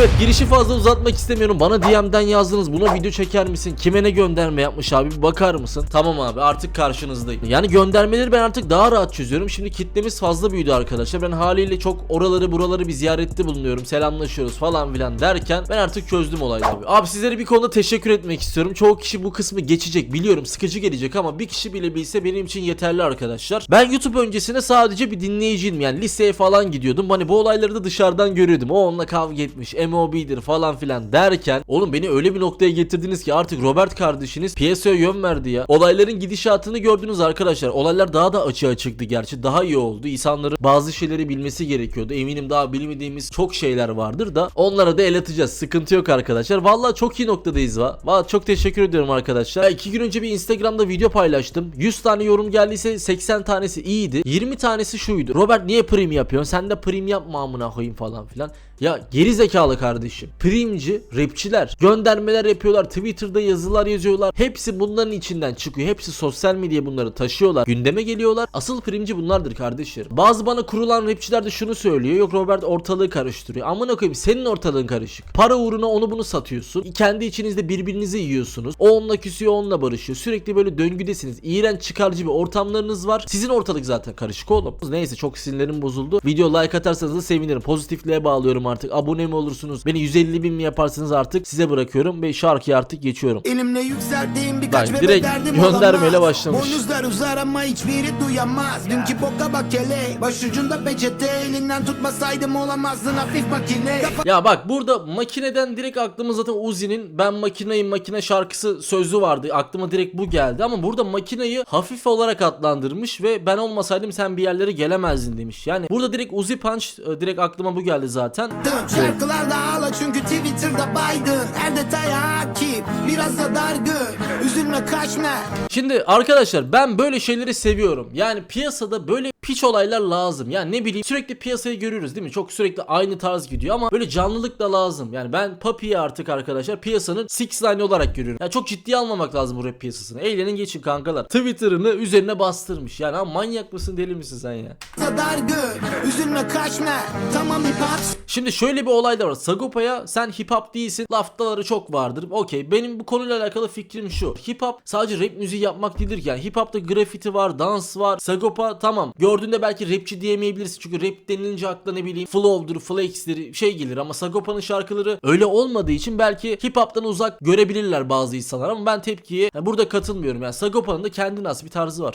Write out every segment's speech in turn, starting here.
Evet girişi fazla uzatmak istemiyorum. Bana DM'den yazdınız. Buna video çeker misin? Kime ne gönderme yapmış abi? Bir bakar mısın? Tamam abi artık karşınızdayım. Yani göndermeleri ben artık daha rahat çözüyorum. Şimdi kitlemiz fazla büyüdü arkadaşlar. Ben haliyle çok oraları buraları bir ziyarette bulunuyorum. Selamlaşıyoruz falan filan derken ben artık çözdüm olayları abi. Abi sizlere bir konuda teşekkür etmek istiyorum. Çoğu kişi bu kısmı geçecek biliyorum. Sıkıcı gelecek ama bir kişi bile bilse benim için yeterli arkadaşlar. Ben YouTube öncesinde sadece bir dinleyiciydim. Yani liseye falan gidiyordum. Hani bu olayları da dışarıdan görüyordum. O onunla kavga etmiş. MOB'dir falan filan derken oğlum beni öyle bir noktaya getirdiniz ki artık Robert kardeşiniz piyasaya yön verdi ya. Olayların gidişatını gördünüz arkadaşlar. Olaylar daha da açığa çıktı gerçi. Daha iyi oldu. İnsanların bazı şeyleri bilmesi gerekiyordu. Eminim daha bilmediğimiz çok şeyler vardır da onlara da el atacağız. Sıkıntı yok arkadaşlar. Vallahi çok iyi noktadayız va. Vallahi çok teşekkür ediyorum arkadaşlar. Ya gün önce bir Instagram'da video paylaştım. 100 tane yorum geldiyse 80 tanesi iyiydi. 20 tanesi şuydu. Robert niye prim yapıyorsun? Sen de prim yapma amına koyayım falan filan. Ya geri zekalı kardeşim. Primci, rapçiler göndermeler yapıyorlar. Twitter'da yazılar yazıyorlar. Hepsi bunların içinden çıkıyor. Hepsi sosyal medya bunları taşıyorlar. Gündeme geliyorlar. Asıl primci bunlardır kardeşlerim. Bazı bana kurulan rapçiler de şunu söylüyor. Yok Robert ortalığı karıştırıyor. Amına koyayım senin ortalığın karışık. Para uğruna onu bunu satıyorsun. Kendi içinizde birbirinizi yiyorsunuz. O onunla küsüyor, onunla barışıyor. Sürekli böyle döngüdesiniz. İğrenç çıkarcı bir ortamlarınız var. Sizin ortalık zaten karışık oğlum. Neyse çok sinirlerim bozuldu. Video like atarsanız da sevinirim. Pozitifliğe bağlıyorum artık. Abone mi olursunuz? Beni 150 bin mi yaparsınız artık? Size bırakıyorum ve şarkıya artık geçiyorum. Elimle yükseldiğim birkaç Bak, direkt derdim göndermeyle olamaz. başlamış. Boynuzlar uzar ama hiçbiri duyamaz Dünkü boka bak hele Başucunda peçete elinden tutmasaydım olamazdın hafif makine Ya bak burada makineden direkt aklıma zaten Uzi'nin ben makineyim makine şarkısı sözü vardı. Aklıma direkt bu geldi ama burada makineyi hafif olarak adlandırmış ve ben olmasaydım sen bir yerlere gelemezdin demiş. Yani burada direkt Uzi Punch e, direkt aklıma bu geldi zaten. Şarkılarda ağla çünkü Twitter'da baydın Her detaya hakim biraz da dargın Üzülme kaçma Şimdi arkadaşlar ben böyle şeyleri seviyorum. Yani piyasada böyle piç olaylar lazım. Yani ne bileyim sürekli piyasayı görüyoruz değil mi? Çok sürekli aynı tarz gidiyor ama böyle canlılık da lazım. Yani ben Papi'yi artık arkadaşlar piyasanın six line olarak görüyorum. Yani çok ciddiye almamak lazım bu rap piyasasını. Eğlenin geçin kankalar. Twitter'ını üzerine bastırmış. Yani ha, manyak mısın deli misin sen ya? da dargın Üzülme kaçma Tamam hip hop Şimdi şöyle bir olay da var. Sagopa'ya sen hip hop değilsin. Laftaları çok vardır. Okey. Benim bu konuyla alakalı fikrim şu. Hip hop sadece rap müziği yapmak değildir ki. Yani hip hop'ta grafiti var, dans var. Sagopa tamam. Gördüğünde belki rapçi diyemeyebilirsin. Çünkü rap denilince akla ne bileyim flow'dur, flex'tir şey gelir ama Sagopa'nın şarkıları öyle olmadığı için belki hip hop'tan uzak görebilirler bazı insanlar ama ben tepkiye yani burada katılmıyorum. Yani Sagopa'nın da kendine has bir tarzı var.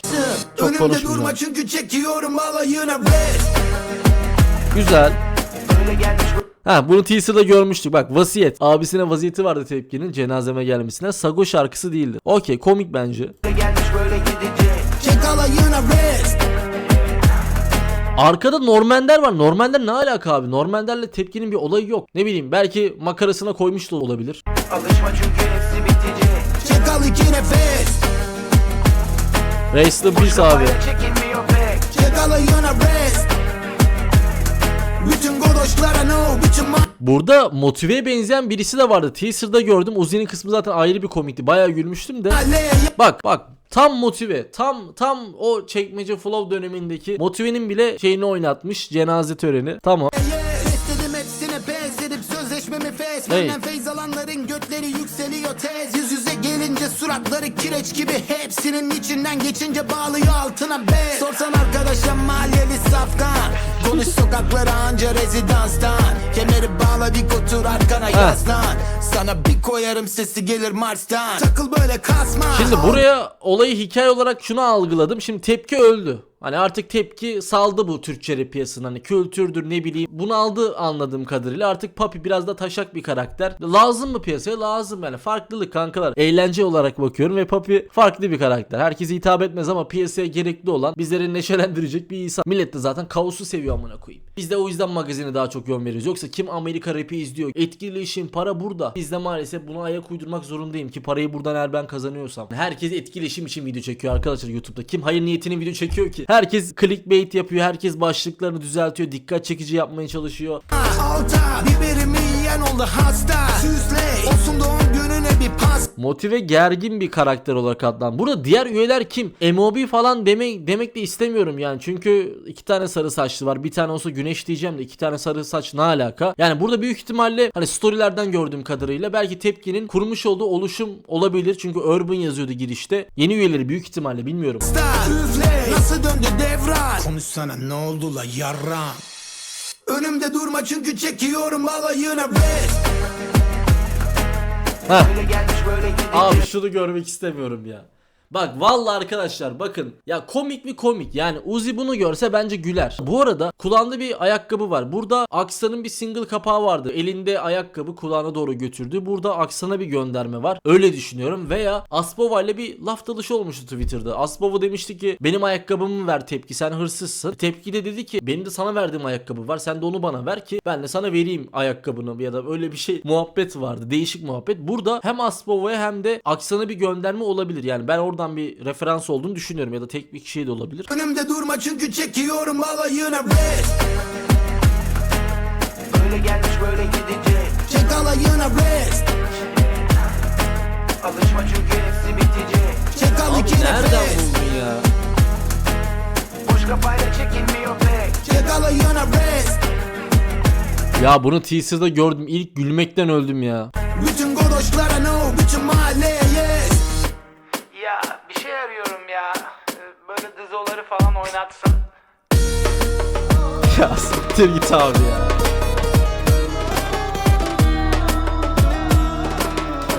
Çok Önümde durma çünkü çekiyorum alayına rest Güzel. Ha bunu teaser'da görmüştük. Bak vasiyet. Abisine vaziyeti vardı tepkinin cenazeme gelmesine. Sago şarkısı değildi. Okey komik bence. Arkada Normender var. Normender ne alaka abi? Normender'le tepkinin bir olayı yok. Ne bileyim belki makarasına koymuş da olabilir. Alışma çünkü hepsi bitecek abi. Rest Bütün godoşlara no Bütün Burada motiveye benzeyen birisi de vardı. Teaser'da gördüm. Uzi'nin kısmı zaten ayrı bir komikti. Bayağı gülmüştüm de. Bak bak tam motive tam tam o çekmece flow dönemindeki motivenin bile şeyini oynatmış cenaze töreni tamam Hey. Gelince suratları kireç gibi Hepsinin içinden geçince bağlıyor altına bez Sorsan arkadaşa mahalleli saftan Konuş sokaklara anca rezidanstan. Kemeri bağla dik otur arkana yaslan. Sana bir koyarım sesi gelir Mars'tan. Takıl böyle kasma. Şimdi buraya olayı hikaye olarak şunu algıladım. Şimdi tepki öldü. Hani artık tepki saldı bu Türkçe rap piyasasının. Hani kültürdür ne bileyim. Bunu aldı anladığım kadarıyla. Artık Papi biraz da taşak bir karakter. Lazım mı piyasaya? Lazım yani. Farklılık kankalar. Eğlence olarak bakıyorum ve Papi farklı bir karakter. Herkese hitap etmez ama piyasaya gerekli olan bizleri neşelendirecek bir insan. Millet de zaten kaosu seviyor amına koyayım. Biz de o yüzden magazine daha çok yön veriyoruz. Yoksa kim Amerika rapi izliyor? Etkileşim, para burada. Biz de maalesef buna ayak uydurmak zorundayım ki parayı buradan eğer ben kazanıyorsam. Herkes etkileşim için video çekiyor arkadaşlar YouTube'da. Kim hayır niyetini video çekiyor ki? Herkes clickbait yapıyor. Herkes başlıklarını düzeltiyor. Dikkat çekici yapmaya çalışıyor. Alta biberimi yiyen oldu hasta Süsle olsun doğum gününe bir pas Motive gergin bir karakter olarak adlan. Burada diğer üyeler kim? MOB falan demek demek de istemiyorum yani. Çünkü iki tane sarı saçlı var. Bir tane olsa güneş diyeceğim de iki tane sarı saç ne alaka? Yani burada büyük ihtimalle hani storylerden gördüğüm kadarıyla belki tepkinin kurmuş olduğu oluşum olabilir. Çünkü Urban yazıyordu girişte. Yeni üyeleri büyük ihtimalle bilmiyorum. Üfle nasıl döndü devran Konuşsana ne oldu la yarram Önümde durma çünkü çekiyorum balayına rest gidecek Abi şunu görmek istemiyorum ya. Bak vallahi arkadaşlar bakın ya komik mi komik yani Uzi bunu görse bence güler. Bu arada kulağında bir ayakkabı var. Burada Aksa'nın bir single kapağı vardı. Elinde ayakkabı kulağına doğru götürdü. Burada Aksa'na bir gönderme var. Öyle düşünüyorum veya Aspova ile bir laf dalışı olmuştu Twitter'da. Aspova demişti ki benim ayakkabımı ver tepki sen hırsızsın. Tepki de dedi ki benim de sana verdiğim ayakkabı var sen de onu bana ver ki ben de sana vereyim ayakkabını ya da öyle bir şey muhabbet vardı. Değişik muhabbet. Burada hem Aspova'ya hem de Aksan'a bir gönderme olabilir. Yani ben oradan bir referans olduğunu düşünüyorum ya da tek bir kişiye de olabilir. Önümde durma çünkü çekiyorum balayına rest Böyle gelmiş böyle gidecek Çek alayına rest Alışma çünkü hepsi bitecek Çek al iki nereden buldun ya? Boş kafayla çekilmiyor pek Çek alayına rest Ya bunu teaser'da gördüm. İlk gülmekten öldüm ya. Bütün godoşlara no bütün mahalleye yes falan oynatsın Ya siktir git abi ya.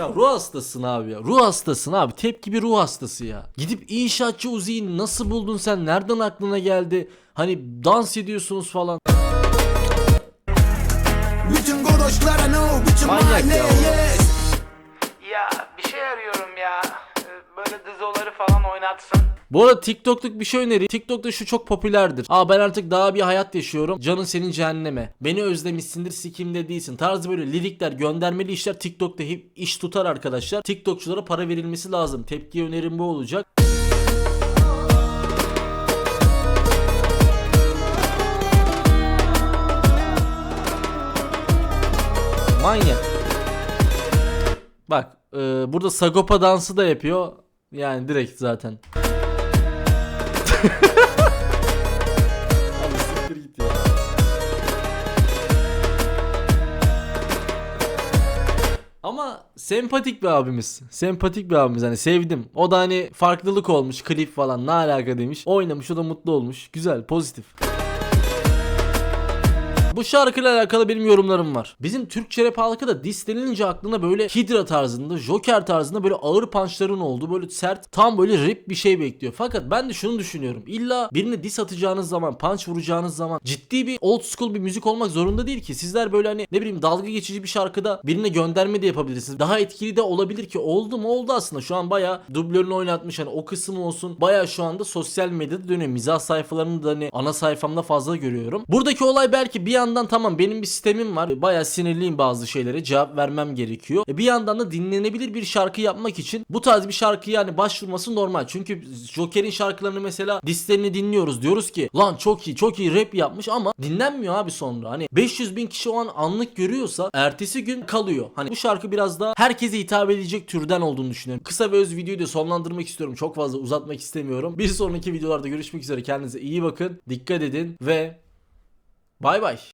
Ya ruh hastasın abi ya. Ruh hastasın abi. Tepki bir ruh hastası ya. Gidip inşaatçı Uzi'yi nasıl buldun sen? Nereden aklına geldi? Hani dans ediyorsunuz falan. Bütün godoşlara no bütün Manyak ya o. yes Ya bir şey arıyorum ya Böyle dizoları falan oynatsın Bu arada TikTok'luk bir şey önereyim. TikTok'ta şu çok popülerdir. Aa ben artık daha bir hayat yaşıyorum. Canın senin cehenneme. Beni özlemişsindir sikimde değilsin. Tarzı böyle lirikler, göndermeli işler TikTok'ta hep iş tutar arkadaşlar. TikTokçulara para verilmesi lazım. Tepki önerim bu olacak. Manyak. Bak e, burada Sagopa dansı da yapıyor. Yani direkt zaten. Abi siktir git ya. Ama sempatik bir abimiz. Sempatik bir abimiz hani sevdim. O da hani farklılık olmuş klip falan ne alaka demiş. Oynamış o da mutlu olmuş. Güzel pozitif. Bu şarkıyla alakalı benim yorumlarım var. Bizim Türkçe rap halkı da diss denilince aklına böyle Hydra tarzında, Joker tarzında böyle ağır punchların olduğu böyle sert tam böyle rap bir şey bekliyor. Fakat ben de şunu düşünüyorum. İlla birine diss atacağınız zaman, punch vuracağınız zaman ciddi bir old school bir müzik olmak zorunda değil ki. Sizler böyle hani ne bileyim dalga geçici bir şarkıda birine gönderme de yapabilirsiniz. Daha etkili de olabilir ki. Oldu mu oldu aslında. Şu an baya dublörünü oynatmış hani o kısım olsun. Baya şu anda sosyal medyada dönüyor. Mizah sayfalarını da hani ana sayfamda fazla görüyorum. Buradaki olay belki bir yandan tamam benim bir sistemim var. Baya sinirliyim bazı şeylere. Cevap vermem gerekiyor. E bir yandan da dinlenebilir bir şarkı yapmak için bu tarz bir şarkıya yani başvurması normal. Çünkü Joker'in şarkılarını mesela listelerini dinliyoruz. Diyoruz ki lan çok iyi çok iyi rap yapmış ama dinlenmiyor abi sonra. Hani 500 bin kişi o an anlık görüyorsa ertesi gün kalıyor. Hani bu şarkı biraz daha herkese hitap edecek türden olduğunu düşünüyorum. Kısa ve öz videoyu da sonlandırmak istiyorum. Çok fazla uzatmak istemiyorum. Bir sonraki videolarda görüşmek üzere. Kendinize iyi bakın. Dikkat edin ve bay bay.